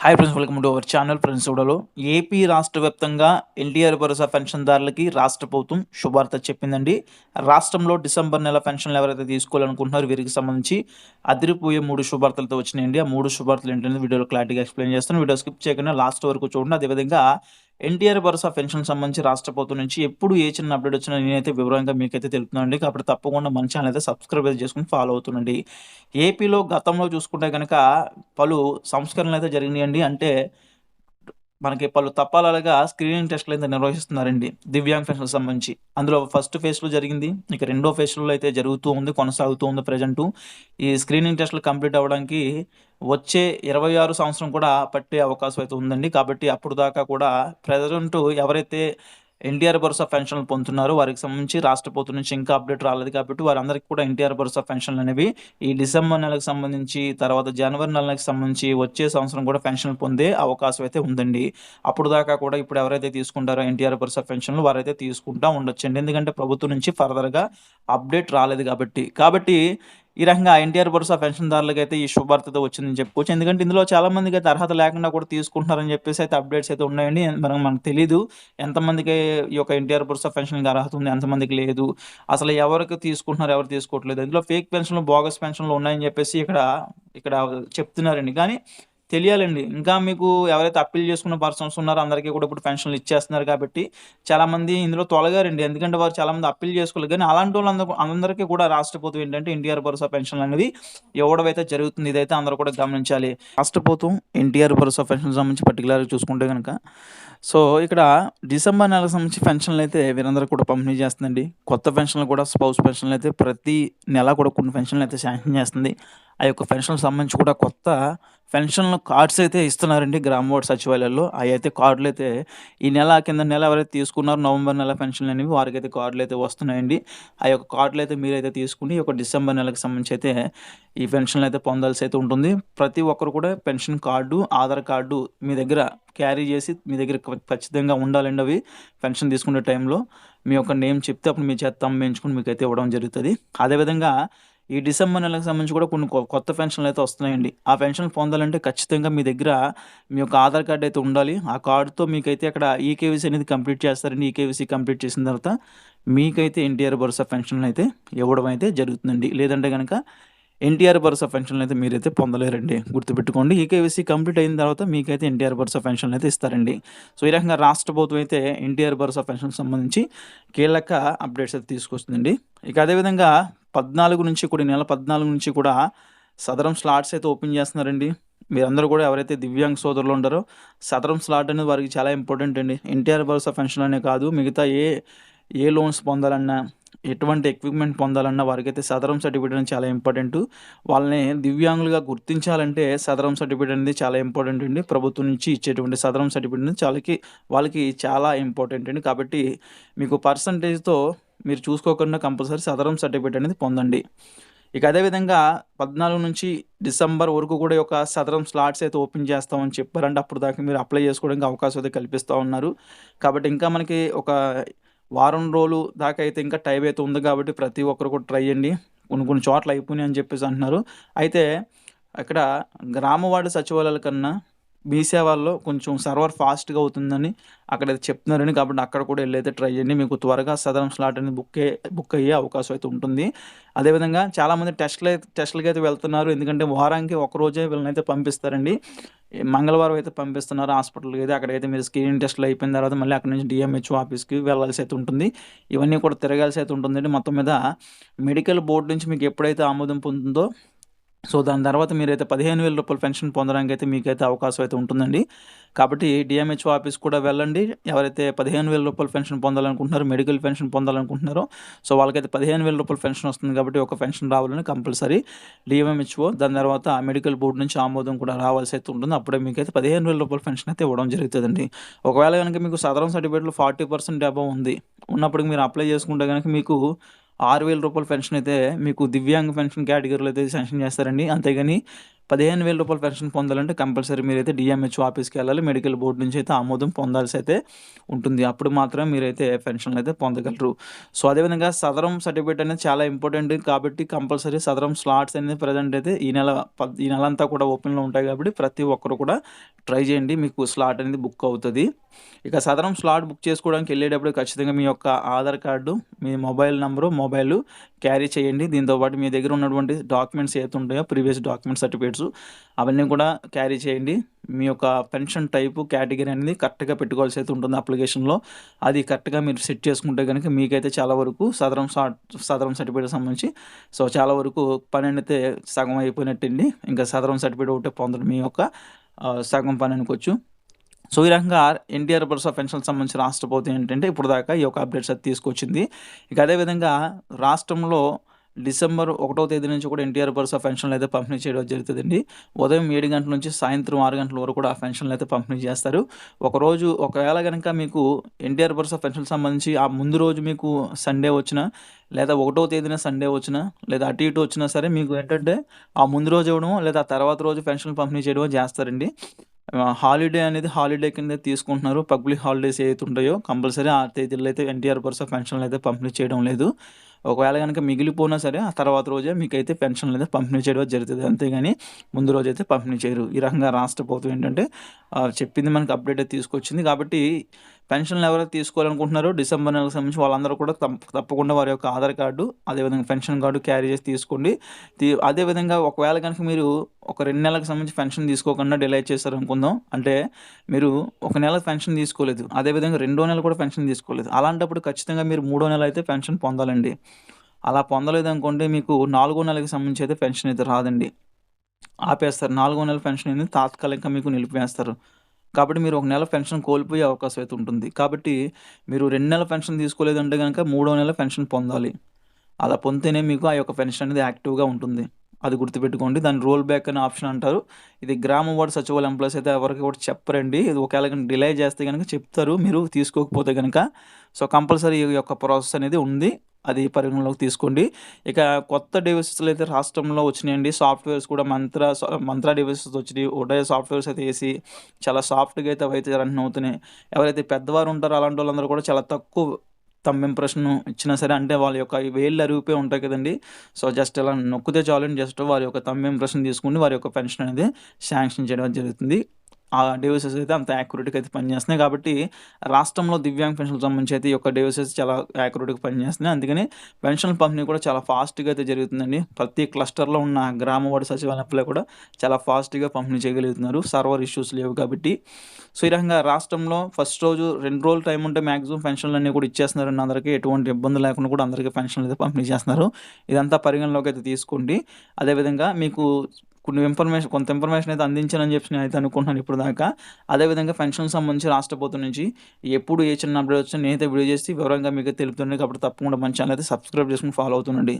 Hi friends welcome to our channel friends చూడలో AP రాష్ట్ర వ్యాప్తంగా ఎన్టీఆర్ భరోసా పెన్షన్దారులకి రాష్ట్ర ప్రభుత్వం శుభార్త చెప్పిందండి. రాష్ట్రంలో డిసెంబర్ నెల పెన్షన్లు ఎవరైతే తీసుకోవాలనుకుంటున్నారో వీరికి సంబంధించి అదిరిపోయే మూడు శుభార్తలతో వచ్చినాయండి. ఆ మూడు శుభార్తలు ఏంటనేది వీడియోలో క్లారిటీగా ఎక్స్ప్లెయిన్ చేస్తాను. వీడియో స్కిప్ చేయకుండా లాస్ట్ వరకు చూడండి. అదేవిధంగా ఎన్టీఆర్ భరోసా పెన్షన్ సంబంధించి రాష్ట్ర ప్రభుత్వం నుంచి ఎప్పుడు ఏ చిన్న అప్డేట్ వచ్చినా నేనైతే వివరంగా మీకైతే తెలుపుతున్నాండి కాబట్టి తప్పకుండా మన ఛానల్ అయితే సబ్స్క్రైబ్ అయితే చేసుకుని ఫాలో అవుతుండండి. ఏపీలో గతంలో చూసుకుంటే కనుక పలు సంస్కరణలు అయితే జరిగినాయండి. అంటే మనకి పలు తప్పాలగా స్క్రీనింగ్ టెస్ట్లు అయితే నిర్వహిస్తున్నారండి. దివ్యాంగ్ పెన్షన్ సంబంధించి. అందులో ఫస్ట్ ఫేజ్లో జరిగింది. ఇక రెండో ఫేజ్లో అయితే జరుగుతూ ఉంది కొనసాగుతూ ఉంది ప్రజెంటు ఈ స్క్రీనింగ్ టెస్ట్లు కంప్లీట్ అవ్వడానికి వచ్చే ఇరవై ఆరు సంవత్సరం కూడా పట్టే అవకాశం అయితే ఉందండి. కాబట్టి అప్పుడు దాకా కూడా ప్రజెంట్ ఎవరైతే ఎన్టీఆర్ భరోసా పెన్షన్లు పొందుతున్నారు. వారికి సంబంధించి రాష్ట్ర ప్రభుత్వం నుంచి ఇంకా అప్డేట్ రాలేదు కాబట్టి వారందరికీ కూడా ఎన్టీఆర్ భరోసా పెన్షన్లు అనేవి ఈ డిసెంబర్ నెలకు సంబంధించి తర్వాత జనవరి నెలకు సంబంధించి వచ్చే సంవత్సరం కూడా పెన్షన్లు పొందే అవకాశం అయితే ఉందండి. అప్పుడు దాకా కూడా ఇప్పుడు ఎవరైతే తీసుకుంటారో ఎన్టీఆర్ భరోసా పెన్షన్లు వారైతే తీసుకుంటా ఉండొచ్చండి. ఎందుకంటే ప్రభుత్వం నుంచి ఫర్దర్గా అప్డేట్ రాలేదు కాబట్టి. కాబట్టి ఈ రకంగా ఎన్టీఆర్ భరోసా పెన్షన్దారులకు అయితే ఈ శుభార్తతో వచ్చిందని చెప్పుకోవచ్చు. ఎందుకంటే ఇందులో చాలా మందికి అయితే అర్హత లేకుండా కూడా తీసుకుంటున్నారని చెప్పేసి అయితే అప్డేట్స్ అయితే ఉన్నాయండి. మనకు మనకు తెలియదు ఎంతమందికి ఈ యొక్క ఎన్టీఆర్ భరోసా పెన్షన్కి అర్హత ఉంది ఎంతమందికి లేదు అసలు ఎవరికి తీసుకుంటున్నారు ఎవరు తీసుకోవట్లేదు. ఇందులో ఫేక్ పెన్షన్లు బోగస్ పెన్షన్లు ఉన్నాయని చెప్పేసి ఇక్కడ ఇక్కడ చెప్తున్నారండి. కానీ తెలియాలండి. ఇంకా మీకు ఎవరైతే అప్పీల్ చేసుకున్న పర్సన్స్ ఉన్నారో అందరికీ కూడా ఇప్పుడు పెన్షన్లు ఇచ్చేస్తున్నారు కాబట్టి చాలామంది ఇందులో తొలగారండి. ఎందుకంటే వారు చాలామంది అప్పీల్ చేసుకోలేదు. కానీ అలాంటి వాళ్ళందరూ అందరికీ కూడా రాష్ట్ర ప్రభుత్వం ఏంటంటే ఎన్టీఆర్ భరోసా పెన్షన్లు అనేది ఇవ్వడం అయితే జరుగుతుంది. ఇదైతే అందరూ కూడా గమనించాలి. రాష్ట్ర ప్రభుత్వం ఎన్టీఆర్ భరోసా పెన్షన్ సంబంధించి పర్టికులర్గా చూసుకుంటే కనుక సో ఇక్కడ డిసెంబర్ నెలకు సంబంధించి పెన్షన్లు అయితే వీరందరూ కూడా పంపిణీ చేస్తుందండి. కొత్త పెన్షన్లు కూడా స్పౌస్ పెన్షన్లు అయితే ప్రతి నెల కూడా కొన్ని పెన్షన్లు అయితే శాంక్షన్ చేస్తుంది. ఆ యొక్క పెన్షన్లకు సంబంధించి కూడా కొత్త పెన్షన్ కార్డ్స్ అయితే ఇస్తున్నారండి గ్రామ వార్డ్ సచివాలయాల్లో. అవి అయితే కార్డులు అయితే ఈ నెల కింద నెల ఎవరైతే తీసుకున్నారో నవంబర్ నెల పెన్షన్లు అనేవి వారికి అయితే కార్డులు అయితే వస్తున్నాయండి. ఆ యొక్క కార్డులు అయితే మీరైతే తీసుకుని ఒక డిసెంబర్ నెలకు సంబంధించి అయితే ఈ పెన్షన్లు అయితే పొందాల్సి అయితే ఉంటుంది. ప్రతి ఒక్కరు కూడా పెన్షన్ కార్డు ఆధార్ కార్డు మీ దగ్గర క్యారీ చేసి మీ దగ్గర ఖచ్చితంగా ఉండాలండి అవి పెన్షన్ తీసుకునే టైంలో. మీ యొక్క నేమ్ చెప్తే అప్పుడు మీ చేత అమ్మేయించుకుని మీకు అయితే ఇవ్వడం జరుగుతుంది. అదేవిధంగా ఈ డిసెంబర్ నెలకు సంబంధించి కూడా కొన్ని కొత్త పెన్షన్లు అయితే వస్తున్నాయండి. ఆ పెన్షన్ పొందాలంటే ఖచ్చితంగా మీ దగ్గర మీ యొక్క ఆధార్ కార్డు అయితే ఉండాలి. ఆ కార్డుతో మీకైతే అక్కడ ఈకేవీసీ అనేది కంప్లీట్ చేస్తారండి ఈకేవీసీ కంప్లీట్ చేసిన తర్వాత మీకైతే ఎన్టీఆర్ భరోసా పెన్షన్లు అయితే ఇవ్వడం అయితే జరుగుతుందండి. లేదంటే కనుక ఎన్టీఆర్ భరోసా పెన్షన్లు అయితే మీరైతే పొందలేరండి. గుర్తుపెట్టుకోండి. ఈకేవీసీ కంప్లీట్ అయిన తర్వాత మీకైతే ఎన్టీఆర్ భరోసా పెన్షన్లు అయితే ఇస్తారండి. సో ఈ రకంగా రాష్ట్ర ప్రభుత్వం అయితే ఎన్టీఆర్ భరోసా పెన్షన్ సంబంధించి కీలక అప్డేట్స్ అయితే తీసుకొస్తుందండి. ఇక అదేవిధంగా పద్నాలుగు నుంచి కూడా నెల పద్నాలుగు నుంచి కూడా సదరం స్లాట్స్ అయితే ఓపెన్ చేస్తున్నారండి. మీరందరూ కూడా ఎవరైతే దివ్యాంగ్ సోదరులు ఉంటారో సదరం స్లాట్ అనేది వారికి చాలా ఇంపార్టెంట్ అండి. ఎన్టీఆర్ భరోసా పెన్షన్ అనే కాదు మిగతా ఏ ఏ లోన్స్ పొందాలన్నా ఎటువంటి ఎక్విప్మెంట్ పొందాలన్నా వారికైతే సదరం సర్టిఫికేట్ అనేది చాలా ఇంపార్టెంట్. వాళ్ళని దివ్యాంగులుగా గుర్తించాలంటే సదరం సర్టిఫికేట్ అనేది చాలా ఇంపార్టెంట్ అండి. ప్రభుత్వం నుంచి ఇచ్చేటువంటి సదరం సర్టిఫికేట్ అనేది చాలాకి వాళ్ళకి చాలా ఇంపార్టెంట్ అండి. కాబట్టి మీకు పర్సంటేజ్తో మీరు చూసుకోకుండా కంపల్సరీ సదరం సర్టిఫికేట్ అనేది పొందండి. ఇక అదేవిధంగా పద్నాలుగు నుంచి డిసెంబర్ వరకు కూడా ఒక సదరం స్లాట్స్ అయితే ఓపెన్ చేస్తామని చెప్పారంటే అప్పుడు దాకా మీరు అప్లై చేసుకోవడానికి అవకాశం అయితే కల్పిస్తూ ఉన్నారు. కాబట్టి ఇంకా మనకి ఒక వారం రోజులు దాకా అయితే ఇంకా టైం అయితే ఉంది కాబట్టి ప్రతి ఒక్కరు కూడా ట్రై చేయండి. కొన్ని కొన్ని చోట్ల అయిపోయినాయి అని చెప్పేసి అంటున్నారు. అయితే అక్కడ గ్రామవాడ సచివాలయాల కన్నా మీ కొంచెం సర్వర్ ఫాస్ట్గా అవుతుందని అక్కడ చెప్తున్నారని కాబట్టి అక్కడ కూడా వెళ్ళైతే ట్రై చేయండి. మీకు త్వరగా సదరం స్లాట్ అనేది బుక్ బుక్ అయ్యే అవకాశం అయితే ఉంటుంది. అదేవిధంగా చాలామంది టెస్ట్లు అయితే టెస్ట్లకి అయితే వెళ్తున్నారు. ఎందుకంటే వారానికి ఒక రోజే వీళ్ళని అయితే పంపిస్తారండి. మంగళవారం అయితే పంపిస్తున్నారు హాస్పిటల్కి అయితే. అక్కడైతే మీరు స్క్రీనింగ్ టెస్ట్లు అయిపోయిన తర్వాత మళ్ళీ అక్కడ నుంచి డిఎంహెచ్ఓ ఆఫీస్కి వెళ్ళాల్సి అయితే ఉంటుంది. ఇవన్నీ కూడా తిరగాల్సి అయితే ఉంటుందండి. మొత్తం మీద మెడికల్ బోర్డు నుంచి మీకు ఎప్పుడైతే ఆమోదం పొందుతుందో సో దాని తర్వాత మీరైతే పదిహేను వేల రూపాయలు పెన్షన్ పొందడానికి అయితే మీకైతే అవకాశం అయితే ఉంటుందండి. కాబట్టి డిఎంహెచ్ఓ ఆఫీస్ కూడా వెళ్ళండి. ఎవరైతే పదిహేను వేల రూపాయలు పెన్షన్ పొందాలనుకుంటున్నారో మెడికల్ పెన్షన్ పొందాలనుకుంటున్నారో సో వాళ్ళకైతే పదిహేను వేల రూపాయలు పెన్షన్ వస్తుంది కాబట్టి ఒక పెన్షన్ రావాలని కంపల్సరీ డిఎంహెచ్ఓ దాని తర్వాత మెడికల్ బోర్డు నుంచి ఆమోదం కూడా రావాల్సి అయితే ఉంటుంది. అప్పుడే మీకైతే పదిహేను వేల రూపాయలు పెన్షన్ అయితే ఇవ్వడం జరుగుతుందండి. ఒకవేళ కనుక మీకు సదరం సర్టిఫికేట్లో ఫార్టీ పర్సెంట్ డబ్బా ఉంది. ఉన్నప్పటికీ మీరు అప్లై చేసుకుంటే కనుక మీకు ఆరు వేల రూపాయల పెన్షన్ అయితే మీకు దివ్యాంగ పెన్షన్ కేటగిరీలో అయితే శాంక్షన్ చేస్తారండి. అంతేగాని పదిహేను వేల రూపాయల పెన్షన్ పొందాలంటే కంపల్సరీ మీరైతే డిఎంహెచ్ఓ ఆఫీస్కి వెళ్ళాలి. మెడికల్ బోర్డు నుంచి అయితే ఆమోదం పొందాల్సి అయితే ఉంటుంది. అప్పుడు మాత్రమే మీరైతే పెన్షన్లు అయితే పొందగలరు. సో అదేవిధంగా సదరం సర్టిఫికేట్ అనేది చాలా ఇంపార్టెంట్ కాబట్టి కంపల్సరీ సదరం స్లాట్స్ అనేది ప్రజెంట్ అయితే ఈ నెల ఈ నెల అంతా కూడా ఓపెన్లో ఉంటాయి కాబట్టి ప్రతి ఒక్కరు కూడా ట్రై చేయండి. మీకు స్లాట్ అనేది బుక్ అవుతుంది. ఇక సదరం స్లాట్ బుక్ చేసుకోవడానికి వెళ్ళేటప్పుడు ఖచ్చితంగా మీ యొక్క ఆధార్ కార్డు మీ మొబైల్ నెంబరు మొబైల్ క్యారీ చేయండి. దీంతోపాటు మీ దగ్గర ఉన్నటువంటి డాక్యుమెంట్స్ ఏవైతే ఉంటాయో ప్రీవియస్ డాక్యుమెంట్ సర్టిఫికేట్స్ అవన్నీ కూడా క్యారీ చేయండి. మీ యొక్క పెన్షన్ టైపు కేటగిరీ అనేది కరెక్ట్గా పెట్టుకోవాల్సి అయితే ఉంటుంది అప్లికేషన్లో. అది కరెక్ట్గా మీరు సెట్ చేసుకుంటే కనుక మీకైతే చాలా వరకు సదరం సదరం సర్టిఫికేట్ సంబంధించి సో చాలా వరకు పని అయితే సగం అయిపోయినట్టండి. ఇంకా సదరం సర్టిఫికేట్ ఒకటే పొందడం మీ యొక్క సగం పని అనుకోవచ్చు. సో ఈ రకంగా ఎన్టీఆర్ భరోసా పెన్షన్ సంబంధించి రాష్ట్ర ప్రభుత్వం ఏంటంటే ఇప్పుడు దాకా ఈ యొక్క అప్డేట్స్ అది తీసుకొచ్చింది. ఇక అదేవిధంగా రాష్ట్రంలో డిసెంబర్ ఒకటో తేదీ నుంచి కూడా ఎన్టీఆర్ భరోసా పెన్షన్లు అయితే పంపిణీ చేయడం జరుగుతుందండి. ఉదయం ఏడు గంటల నుంచి సాయంత్రం ఆరు గంటల వరకు కూడా ఆ పెన్షన్లు అయితే పంపిణీ చేస్తారు. ఒకరోజు ఒకవేళ కనుక మీకు ఎన్టీఆర్ భరోసా పెన్షన్ సంబంధించి ఆ ముందు రోజు మీకు సండే వచ్చిన లేదా ఒకటో తేదీన సండే వచ్చినా లేదా అటు ఇటు వచ్చినా సరే మీకు ఏంటంటే ఆ ముందు రోజు ఇవ్వడం లేదా ఆ తర్వాత రోజు పెన్షన్ పంపిణీ చేయడం చేస్తారండి. హాలిడే అనేది హాలిడే కింద తీసుకుంటున్నారు. పబ్లిక్ హాలిడేస్ ఏవైతే ఉంటాయో కంపల్సరీ ఆ తేదీలో అయితే ఎన్టీఆర్ పర్సా పెన్షన్లు అయితే పంపిణీ చేయడం లేదు. ఒకవేళ కనుక మిగిలిపోయినా సరే ఆ తర్వాత రోజే మీకైతే పెన్షన్లు అయితే పంపిణీ చేయడం జరుగుతుంది. అంతేగాని ముందు రోజు అయితే పంపిణీ చేయరు. ఈ రకంగా రాష్ట్ర ప్రభుత్వం ఏంటంటే చెప్పింది మనకి అప్డేట్ తీసుకొచ్చింది. కాబట్టి పెన్షన్లు ఎవరైతే తీసుకోవాలనుకుంటున్నారో డిసెంబర్ నెలకు సంబంధించి వాళ్ళందరూ కూడా తప్పకుండా వారి యొక్క ఆధార్ కార్డు అదేవిధంగా పెన్షన్ కార్డు క్యారీ చేసి తీసుకోండి. అదేవిధంగా ఒకవేళ కనుక మీరు ఒక రెండు నెలలకు సంబంధించి పెన్షన్ తీసుకోకుండా డిలే చేశారు అనుకుందాం అంటే మీరు ఒక నెల పెన్షన్ తీసుకోలేదు అదేవిధంగా రెండో నెల కూడా పెన్షన్ తీసుకోలేదు అలాంటప్పుడు ఖచ్చితంగా మీరు మూడో నెల అయితే పెన్షన్ పొందాలండి. అలా పొందలేదు అనుకోండి మీకు నాలుగో నెలకి సంబంధించి అయితే పెన్షన్ అయితే రాదండి. ఆపేస్తారు నాలుగో నెల పెన్షన్ అనేది తాత్కాలికంగా మీకు నిలిపివేస్తారు. కాబట్టి మీరు ఒక నెల పెన్షన్ కోల్పోయే అవకాశం అయితే ఉంటుంది. కాబట్టి మీరు రెండు నెలల పెన్షన్ తీసుకోలేదంటే కనుక మూడో నెల పెన్షన్ పొందాలి. అలా పొందితేనే మీకు ఆ యొక్క పెన్షన్ అనేది యాక్టివ్గా ఉంటుంది. అది గుర్తుపెట్టుకోండి. దాన్ని రోల్ బ్యాక్ అనే ఆప్షన్ అంటారు. ఇది గ్రామ వార్డు సచివాలయం ఎంప్లాయీస్ అయితే ఎవరికి కూడా చెప్పరండి. ఇది ఒకవేళ డిలే చేస్తే కనుక చెప్తారు. మీరు తీసుకోకపోతే కనుక. సో కంపల్సరీ ఈ యొక్క ప్రాసెస్ అనేది ఉంది. అది పరిగణలోకి తీసుకోండి. ఇక కొత్త డివైసెస్లు అయితే రాష్ట్రంలో వచ్చినాయండి. సాఫ్ట్వేర్స్ కూడా మంత్ర మంత్ర డివైసెస్ వచ్చినాయి. ఉదయ సాఫ్ట్వేర్స్ అయితే వేసి చాలా సాఫ్ట్గా అయితే అయితే రన్ అవుతున్నాయి. ఎవరైతే పెద్దవారు ఉంటారో అలాంటి వాళ్ళందరూ కూడా చాలా తక్కువ తమ్ ఇంప్రెషన్ ఇచ్చినా సరే అంటే వాళ్ళ యొక్క వేళ్ళు అరిగిపోయి ఉంటాయి కదండి. సో జస్ట్ ఇలా నొక్కితే చాలు జస్ట్ వారి యొక్క థమ్ ఇంప్రెషన్ తీసుకుని వారి యొక్క పెన్షన్ అనేది శాంక్షన్ చేయడం జరుగుతుంది. ఆ డివైసెస్ అయితే అంత యాక్యురేట్గా అయితే పనిచేస్తున్నాయి. కాబట్టి రాష్ట్రంలో దివ్యాంగ పెన్షన్ సంబంధించి అయితే ఈ యొక్క డివైసెస్ చాలా యాక్యురేట్గా పనిచేస్తున్నాయి. అందుకని పెన్షన్ పంపిణీ కూడా చాలా ఫాస్ట్గా అయితే జరుగుతుందండి. ప్రతి క్లస్టర్లో ఉన్న గ్రామ వార్డు సచివాలయంలో కూడా చాలా ఫాస్ట్గా పంపిణీ చేయగలుగుతున్నారు. సర్వర్ ఇష్యూస్ లేవు కాబట్టి. సో ఈ రకంగా రాష్ట్రంలో ఫస్ట్ రోజు రెండు రోజులు టైం ఉంటే మ్యాక్సిమం పెన్షన్లు అన్నీ కూడా ఇచ్చేస్తున్నారు అందరికీ. ఎటువంటి ఇబ్బంది లేకుండా కూడా అందరికీ పెన్షన్లు అయితే పంపిణీ చేస్తున్నారు. ఇదంతా పరిగణలోకి అయితే తీసుకోండి. అదేవిధంగా మీకు కొన్ని ఇన్ఫర్మేషన్ కొంత ఇన్ఫర్మేషన్ అయితే అందించానని చెప్పి నేను అయితే అనుకుంటున్నాను ఇప్పుడు దాకా. అదేవిధంగా పెన్షన్ సంబంధించి రాష్ట్ర ప్రభుత్వం నుంచి ఎప్పుడు ఏ చిన్న అప్డేట్ వచ్చినా నేనైతే వీడియో చేసి వివరంగా మీకు తెలుపుతున్నాను. కాబట్టి తప్పకుండా మంచి ఛానల్ అయితే సబ్స్క్రైబ్ చేసుకుని ఫాలో అవుతుండండి.